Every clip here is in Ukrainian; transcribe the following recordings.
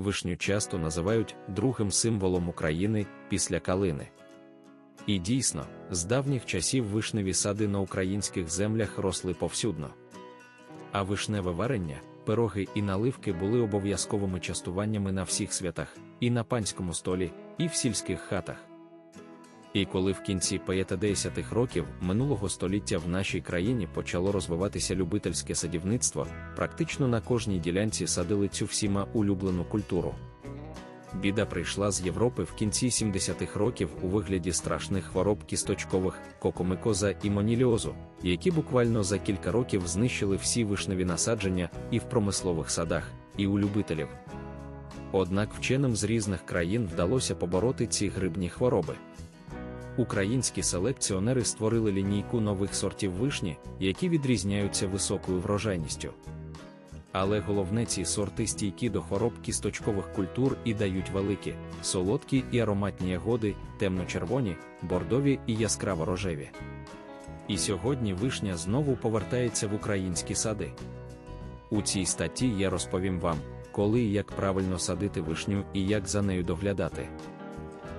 вишню часто називають другим символом України після калини. І дійсно, з давніх часів вишневі сади на українських землях росли повсюдно. А вишневе варення, пироги і наливки були обов'язковими частуваннями на всіх святах, і на панському столі, і в сільських хатах. І коли в кінці 50-х років минулого століття в нашій країні почало розвиватися любительське садівництво, практично на кожній ділянці садили цю всіма улюблену культуру. Біда прийшла з Європи в кінці 70-х років у вигляді страшних хвороб кісточкових, кокомикоза і моніліозу, які буквально за кілька років знищили всі вишневі насадження і в промислових садах, і у любителів. Однак вченим з різних країн вдалося побороти ці грибні хвороби. Українські селекціонери створили лінійку нових сортів вишні, які відрізняються високою врожайністю. Але головне ці сорти стійкі до хвороб кісточкових культур і дають великі, солодкі і ароматні ягоди, темно-червоні, бордові і яскраво рожеві. І сьогодні вишня знову повертається в українські сади. У цій статті я розповім вам, коли і як правильно садити вишню і як за нею доглядати.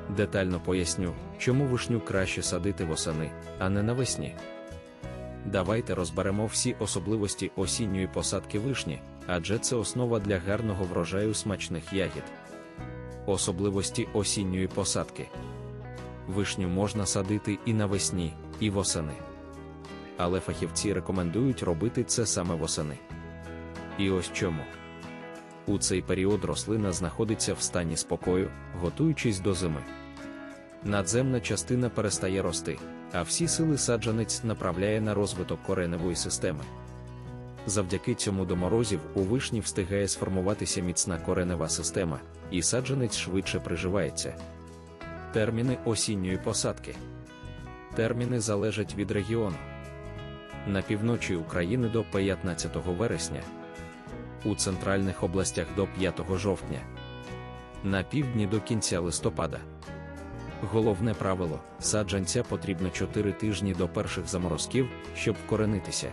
Детально поясню, чому вишню краще садити восени, а не навесні. Давайте розберемо всі особливості осінньої посадки вишні, адже це основа для гарного врожаю смачних ягід. Особливості осінньої посадки. Вишню можна садити і навесні, і восени. Але фахівці рекомендують робити це саме восени. І ось чому. У цей період рослина знаходиться в стані спокою, готуючись до зими. Надземна частина перестає рости, а всі сили саджанець направляє на розвиток кореневої системи. Завдяки цьому до морозів у вишні встигає сформуватися міцна коренева система, і саджанець швидше приживається. Терміни осінньої посадки. Терміни залежать від регіону. На півночі України до 15 вересня, у центральних областях до 5 жовтня, на півдні до кінця листопада. Головне правило: саджанця потрібно 4 тижні до перших заморозків, щоб вкоренитися.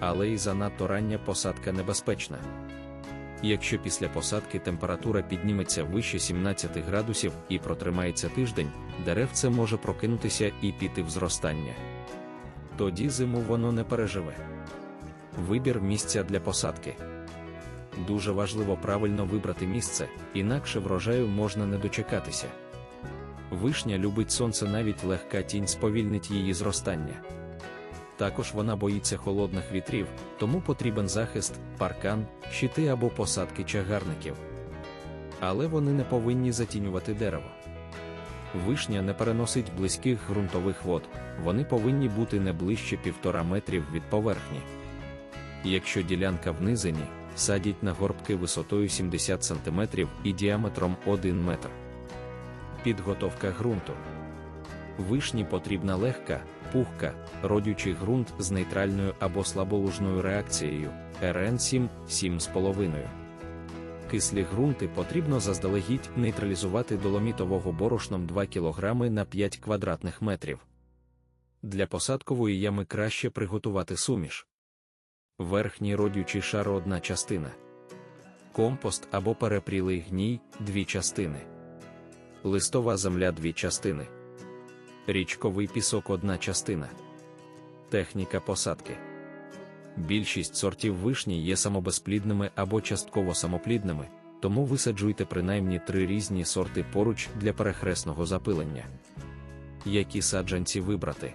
Але і занадто рання посадка небезпечна. Якщо після посадки температура підніметься вище 17 градусів і протримається тиждень, деревце може прокинутися і піти в зростання. Тоді зиму воно не переживе. Вибір місця для посадки. Дуже важливо правильно вибрати місце, інакше врожаю можна не дочекатися. Вишня любить сонце, навіть легка тінь сповільнить її зростання. Також вона боїться холодних вітрів, тому потрібен захист, паркан, щити або посадки чагарників. Але вони не повинні затінювати дерево. Вишня не переносить близьких ґрунтових вод, вони повинні бути не ближче півтора метрів від поверхні. Якщо ділянка в низині, садіть на горбки висотою 70 см і діаметром 1 метр. Підготовка ґрунту. Вишні потрібна легка, пухка, родючий ґрунт з нейтральною або слаболужною реакцією РН 7 7,5. Кислі ґрунти потрібно заздалегідь нейтралізувати доломітового борошном 2 кг на 5 квадратних метрів. Для посадкової ями краще приготувати суміш. Верхній родючий шар одна частина. Компост або перепрілий гній дві частини листова земля дві частини, річковий пісок одна частина. Техніка посадки. Більшість сортів вишні є самобезплідними або частково самоплідними, тому висаджуйте принаймні три різні сорти поруч для перехресного запилення. Які саджанці вибрати?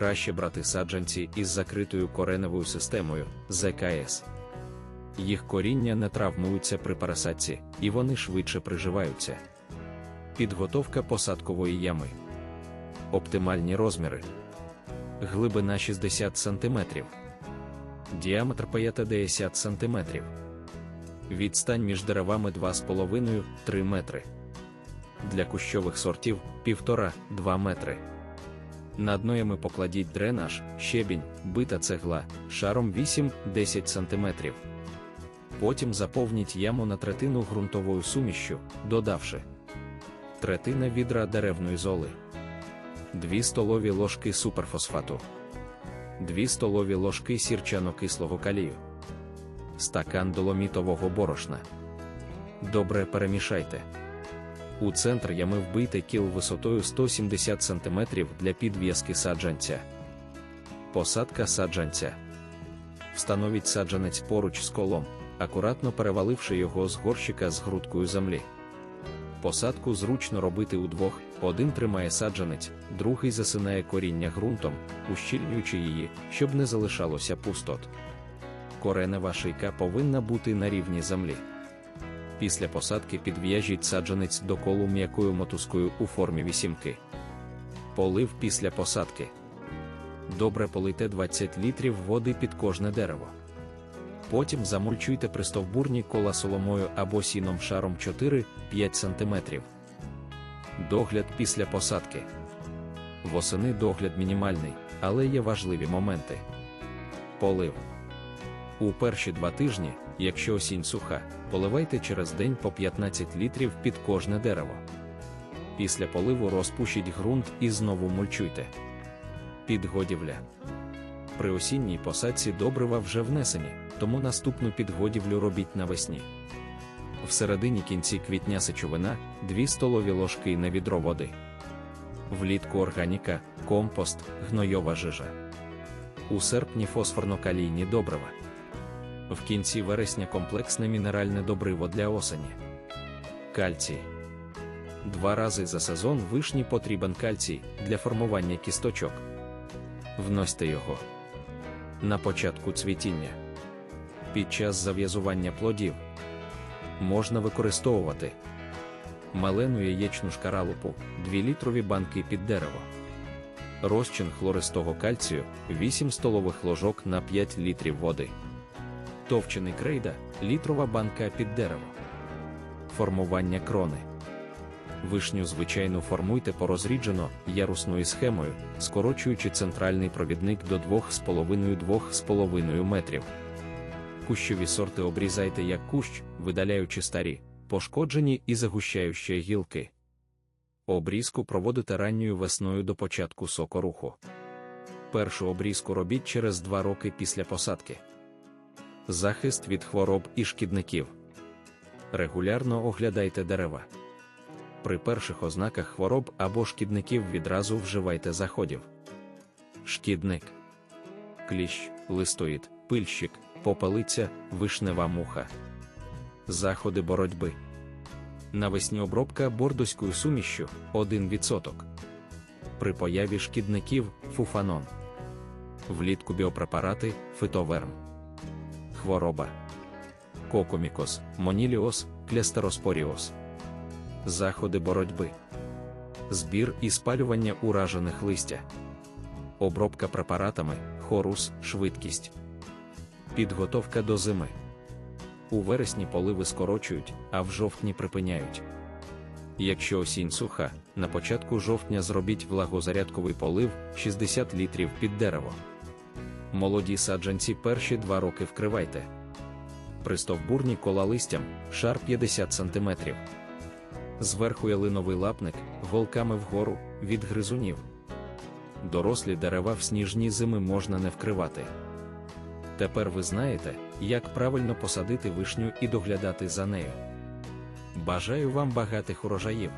Краще брати саджанці із закритою кореневою системою ЗКС. Їх коріння не травмуються при пересадці, і вони швидше приживаються. Підготовка посадкової ями. Оптимальні розміри. Глибина 60 см. Діаметр 50 см. Відстань між деревами 2,5-3 метри. Для кущових сортів 1,5-2 метри. Над ноями покладіть дренаж, щебінь, бита цегла шаром 8-10 см. Потім заповніть яму на третину ґрунтовою сумішчю, додавши третина відра деревної золи, 2 столові ложки суперфосфату, 2 столові ложки сірчано-кислого калію, стакан доломітового борошна, Добре перемішайте. У центр ями вбийте кіл висотою 170 см для підв'язки саджанця. Посадка саджанця. Встановіть саджанець поруч з колом, акуратно переваливши його з горщика з грудкою землі. Посадку зручно робити удвох, один тримає саджанець, другий засинає коріння ґрунтом, ущільнюючи її, щоб не залишалося пустот. Коренева шийка повинна бути на рівні землі. Після посадки підв'яжіть саджанець до колу м'якою мотузкою у формі вісімки. Полив після посадки. Добре полийте 20 літрів води під кожне дерево. Потім замульчуйте пристовбурні кола соломою або сіном шаром 4-5 см. Догляд після посадки. Восени догляд мінімальний, але є важливі моменти. Полив. У перші два тижні, якщо осінь суха, поливайте через день по 15 літрів під кожне дерево. Після поливу розпушіть ґрунт і знову мульчуйте. Підгодівля. При осінній посадці добрива вже внесені, тому наступну підгодівлю робіть навесні. В середині кінці квітня сечовина 2 столові ложки на відро води. Влітку органіка, компост, гнойова жижа. У серпні фосфорно-калійні добрива. В кінці вересня комплексне мінеральне добриво для осені. Кальцій. Два рази за сезон вишні потрібен кальцій для формування кісточок. Вносьте його на початку цвітіння. Під час зав'язування плодів можна використовувати малену яєчну шкаралупу 2 літрові банки під дерево. Розчин хлористого кальцію 8 столових ложок на 5 літрів води. Товчений крейда літрова банка під дерево. Формування крони. Вишню звичайно формуйте порозріджено ярусною схемою, скорочуючи центральний провідник до 2,5-2,5 метрів. Кущові сорти обрізайте як кущ, видаляючи старі, пошкоджені і загущаючі гілки. Обрізку проводите ранньою весною до початку сокоруху. Першу обрізку робіть через 2 роки після посадки. Захист від хвороб і шкідників. Регулярно оглядайте дерева. При перших ознаках хвороб або шкідників відразу вживайте заходів. Шкідник, кліщ, листоїд, пильщик, попелиця, вишнева муха. Заходи боротьби. Навесні обробка бордоською сумішшю 1%. При появі шкідників фуфанон. Влітку біопрепарати фитоверм. Хвороба. Кокомікоз, моніліоз, клястероспоріоз. Заходи боротьби. Збір і спалювання уражених листя. Обробка препаратами, хорус, швидкість. Підготовка до зими. У вересні поливи скорочують, а в жовтні припиняють. Якщо осінь суха, на початку жовтня зробіть влагозарядковий полив 60 літрів під дерево. Молоді саджанці перші два роки вкривайте. Пристовбурні кола листям шар 50 см. Зверху ялиновий лапник, голками вгору від гризунів. Дорослі дерева в сніжні зими можна не вкривати. Тепер ви знаєте, як правильно посадити вишню і доглядати за нею. Бажаю вам багатих урожаїв!